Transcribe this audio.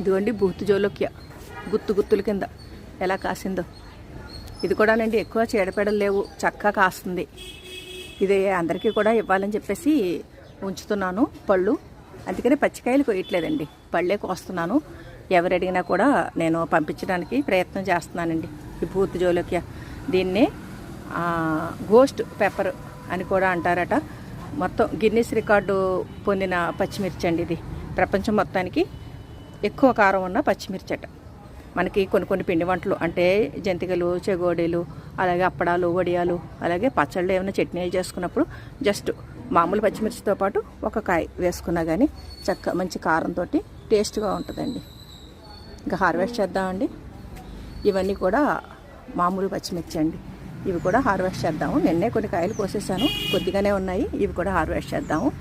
ఇదిగోండి బూతు జోలోక్య. గుత్తు గుత్తుల కింద. ఎలా కాసిందో. ఇది కూడానండి ఎక్కువ చీడపీడలు లేవు. చక్కగా కాస్తుంది. ఇది అందరికీ కూడా ఇవ్వాలని చెప్పేసి ఉంచుతున్నాను పళ్ళు. అందుకని పచ్చికాయలు కొయ్యట్లేదండి. పళ్ళే కోస్తున్నాను. ఎవరు అడిగినా కూడా నేను పంపించడానికి ప్రయత్నం చేస్తున్నానండి. ఈ బూత్ జోలోక్య. దీన్ని గోస్ట్ పెప్పర్ అని కూడా అంటారట. మొత్తం గిన్నీస్ రికార్డు పొందిన పచ్చిమిర్చి అండి ఇది. ప్రపంచం మొత్తానికి ఎక్కువ కారం ఉన్న పచ్చిమిర్చి అట. మనకి కొన్ని కొన్ని పిండి వంటలు అంటే జంతికలు చెగోడీలు అలాగే అప్పడాలు వడియాలు అలాగే పచ్చళ్ళు ఏమైనా చట్నీ చేసుకున్నప్పుడు జస్ట్ మామూలు పచ్చిమిర్చితో పాటు ఒక కాయ వేసుకున్నా కానీ చక్క మంచి కారంతో టేస్ట్గా ఉంటుందండి. ఇంకా హార్వెస్ట్ చేద్దామండి. ఇవన్నీ కూడా మామూలు పచ్చిమిర్చి అండి. ఇవి కూడా హార్వెస్ట్ చేద్దాము. నిన్నే కొన్ని కాయలు కోసేసాను. కొద్దిగానే ఉన్నాయి. ఇవి కూడా హార్వెస్ట్ చేద్దాము.